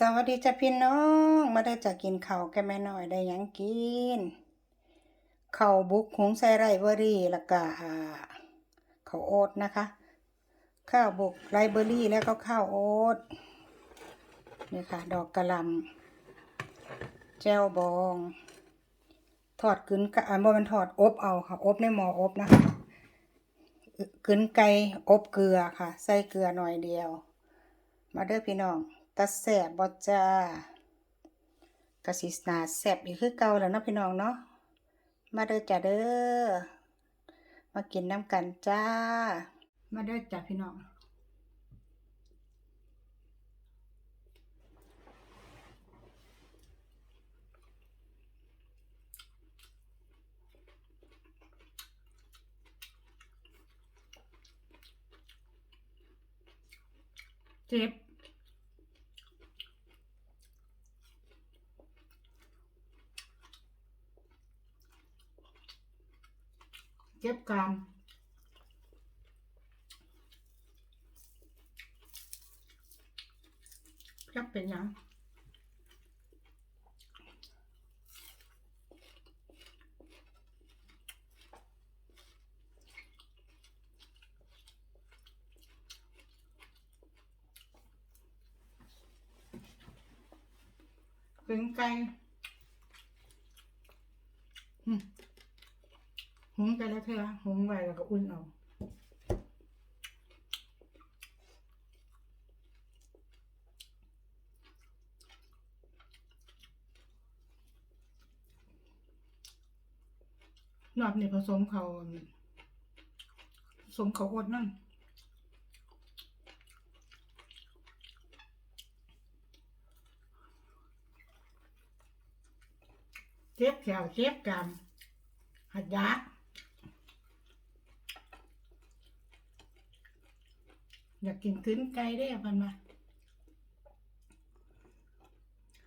สวัสดีจ้ะพี่น้อง มาได้จะกินข้าวแกแม่หน้อยได้ยังกินข้าวบุกหุงใส่ไรเบอรี่แล้วก็อ่าข้าวโอ๊ตนะคะ ข้าวบุกไรเบอรี่แล้วก็ข้าวโอ๊ตนี่ค่ะ ดอกกระลำแจวบอง ทอดกึนกะอ่าบ่มันทอดอบเอาค่ะ อบในหม้ออบนะคะกึนไก่อบเกลือค่ะ ใส่เกลือหน่อยเดียว มาเด้อพี่น้อง ตาแสบบ่จ้ากะสิหนาแสบอีกคือเก่าแล้วนาะพี่น้องเนาะมาเด้อจ้าเด้อมากินน้ำกันจ้า มาเด้อจ้าพี่น้องเจ็บ เจ็บ กรามจักเป็นยังเป็นไก่ หุงไปแล้วเธอหุงไว้แล้วก็อุ่นเอารอบนี้ผสมเขาผสมเขาอดนั่นเจ็บแขวเจ็บกรามหัดยา อยากกินขึ้นไก่ได้อพันมา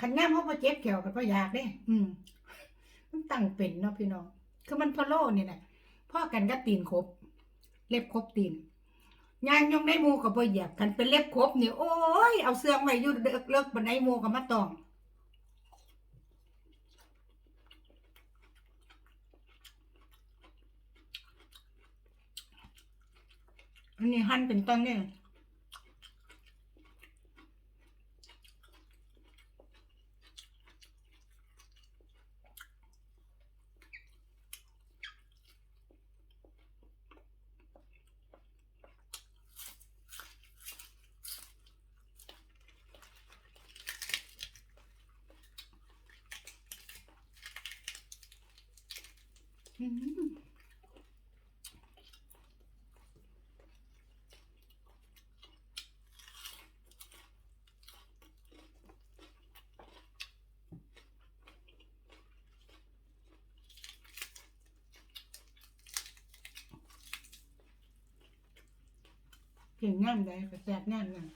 ขันย่ำเขาพอเจ็บแขวกับพออยากได้ อืม มันตั้งเป็นเนาะพี่น้อง คือมันพะโล่เนี่แหละพ่อกันก็ตีนครบ เล็บครบตีนยางยงได้มูกับพอเหยียบกันเป็นเล็บครบเนี่ยโอ้ยเอาเสื้อไว้ยุดเลิกเลิกบันไดมูกับมาตองอันนี้หั่นเป็นต้นเนี่ย กินงามได้ก็แซ่บงามนั่น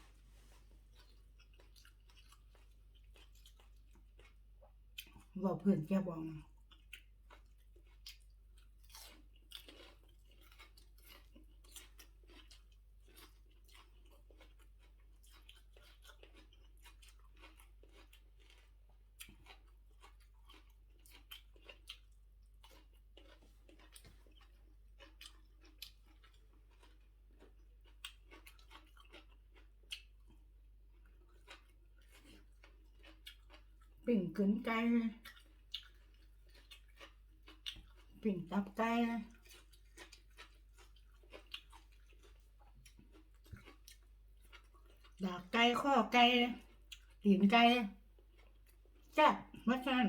บอกเพื่อนแกบอก ปิ่งกึนไก่ปิ่งตับไก่ดากไก่ข้อไก่ตีนไก่จ้ะมาสั่น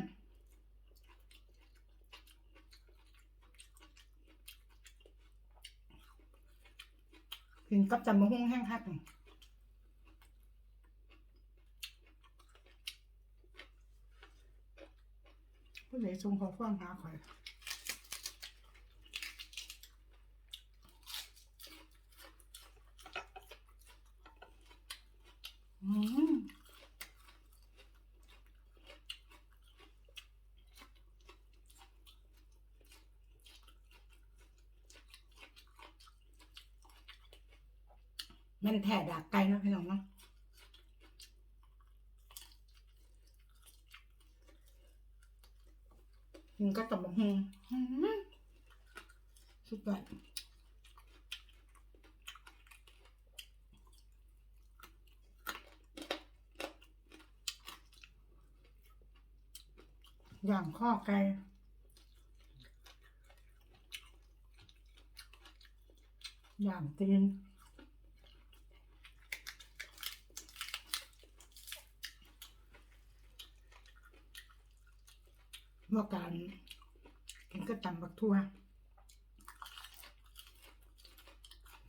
กินกับจำมะฮุ่งแห้งคัก ผู้ใดส่งขอความหาข่อยอืมมันแถ่ดากไก่เนะพี่น้องเนาะ นก็ตบักฮงอื้อหือสุดยอดอย่างข้อไก่อย่างตีน ว่าการกินก็ตำบักทั่ว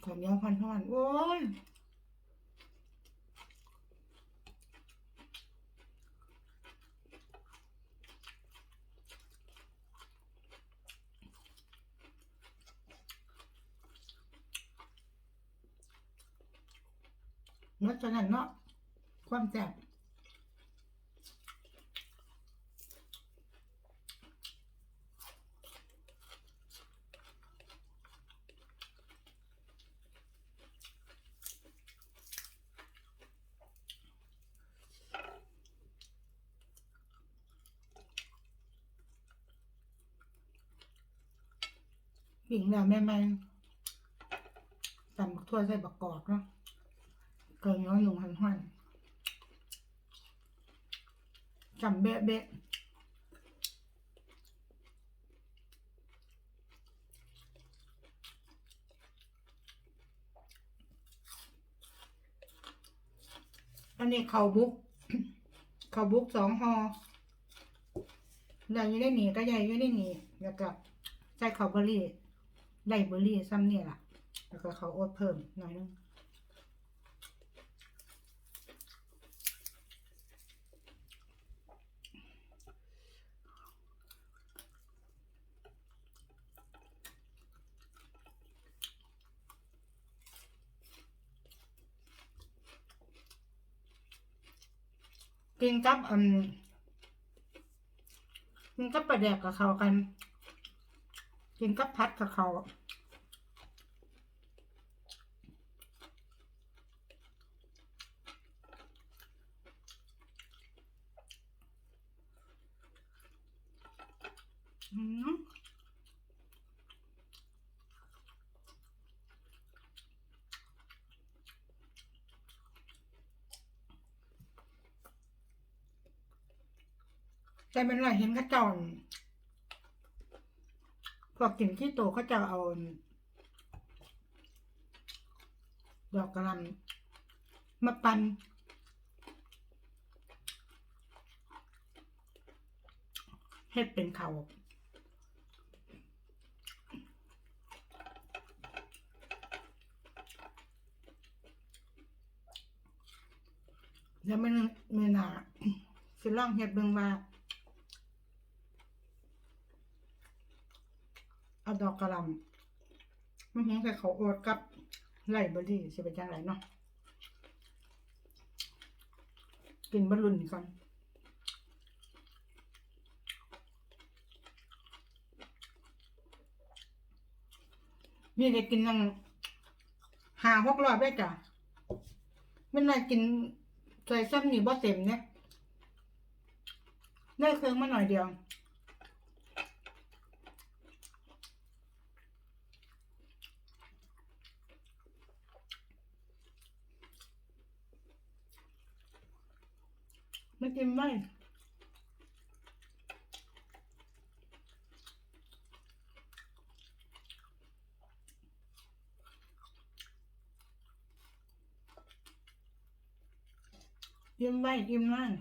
ข้าวเนียพันห้อนโอ้ยเนาะจังนั้นเนาะความแซ่บ ปิ่งแล้วแม่แม่ตำบักทั่วใส่บักกอกเนาะเกินน้อยลงหันหันจำเบ๊ะเบ๊ะอันนี้เขาบุก เขาบุกสองหอใหญ่ยู่ได้หนีก็ใหญ่ยู่ได้หนีแล้วก็ใส่ข้าเบอรี่ ไดเบอรี่ซ้ำเนี่ยล่ะ แล้วก็เขาโอ๊ตเพิ่มหน่อยนึงกินกับอืมกินกับปลาแดกกับเขากัน กินกับพัดกับเขาอืมแต่เป็นไรเห็นเข้าเจ้าอั่น พวกกินที่โตเขาจะเอา ดอกกระหลำมาปันเฮ็ดเป็นเขาแล้วมันมือหนาสิลองเฮ็ดเบิ่งว่า เอา ดอกกระหลำมันหงใส่เขาโอ๊ตกับไล่เบอร์รี่สิเป็นจังไรเนาะกินบรรลุนก่อนนี่ได้กินยังหาหกรอบได้จ้ะไม่น่ากินใส่ซ้ำนี่บ่เต็มเนี่ยได้เครื่องมาหน่อยเดียว ไม่กินไม่ยิ้มไว้ยิ้มนั่น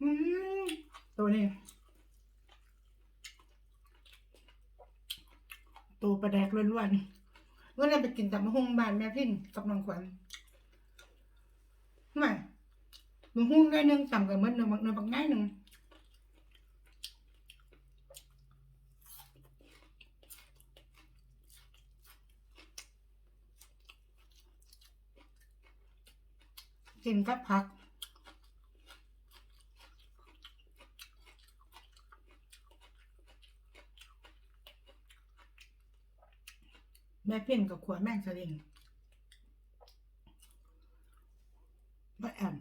อืม ตัวนี้ ตัวประแดกล้วนๆก็เลยไปกินแต่มะฮุงบานแม่พินกับน้องขวัญไม่มะฮุงได้หนึ่งต่ำกับมันหนึ่งบางหนึ่งบางง่ายหนึ่งกินกับผัก ม่เพ่นกับขวดแม่งสลิงมาแอม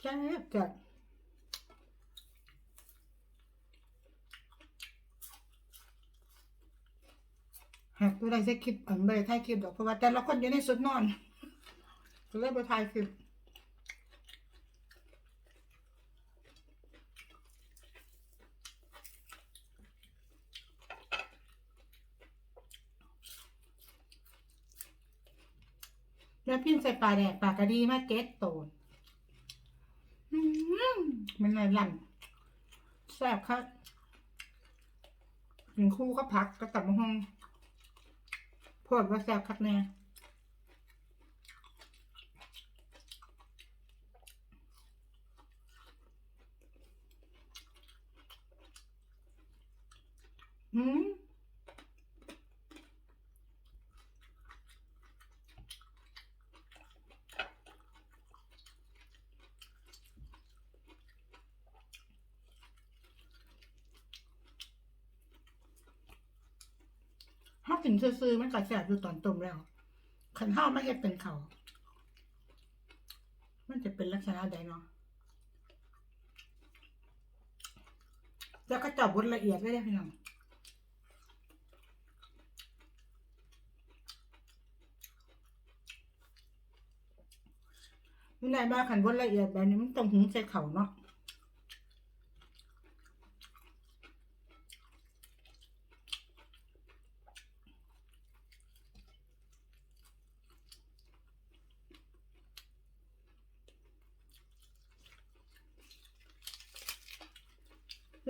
แซ่บจัดหากตัวใดจะคลิปอันไม่ได้ถ่ายคลิปดอกเพราะว่าแต่ละคนอยู่ในสุดนอนเลยไปถ่ายคลิป แล้วพิ้นใส่ปลาแดกปลากระดีมาเก็ตโตนอืมมันอะไรลั่นแซ่บครับกินคู่ก็พักก็กลับมาห้องพวดว่าแซ่บคักแน่อืมถ้า กินซื่อๆมันก็แสบอยู่ตอนต้มแล้วขันข้าวไม่เฮ็ดเป็นเขามันจะเป็นลักษณะใดเนาะแล้วก็จับบดละเอียดได้เลยพี่น้องไม่ได้บ้าขันบดละเอียดแบบนี้มันต้องหุงใส่เขาเนาะ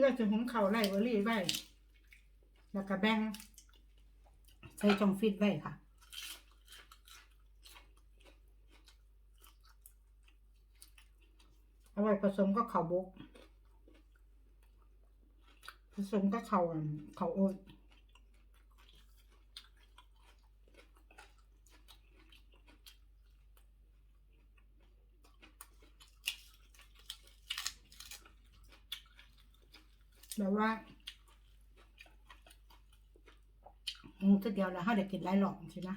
เราจะหุงเขาไล่วอรี่ไว้ แล้วก็แบ่งใส่จองฟิตไว้ค่ะเอาไว้ผสมกับข้าวบกผสมกับข้าวข้าวโอ๊ต ว่าหมูตัวเดียวแล้วเขาเด็กกินหลายหลอดใช่ไหม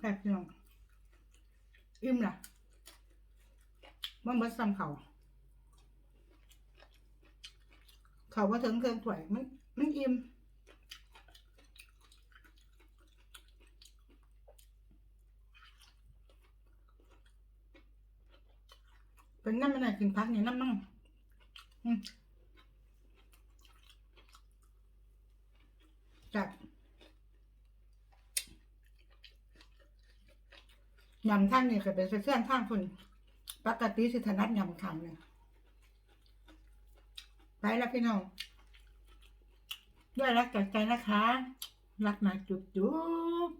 แบบพี่น้องอิ่มล่ะมันมาซ้ำเขาเขาว่าถึงเครื่องถ้วยมันมันอิ่ม เป็นน้ำมันไหนกินพักเนี่ยน้ำมั่งจัดยำท่านนี่ก็เป็นเพื่อนข้างคนปกติสิถนัดยำขังเลยไปแล้วพี่น้อง ด้วยรักจากใจนะคะ รักนะจุ๊บจุ๊บ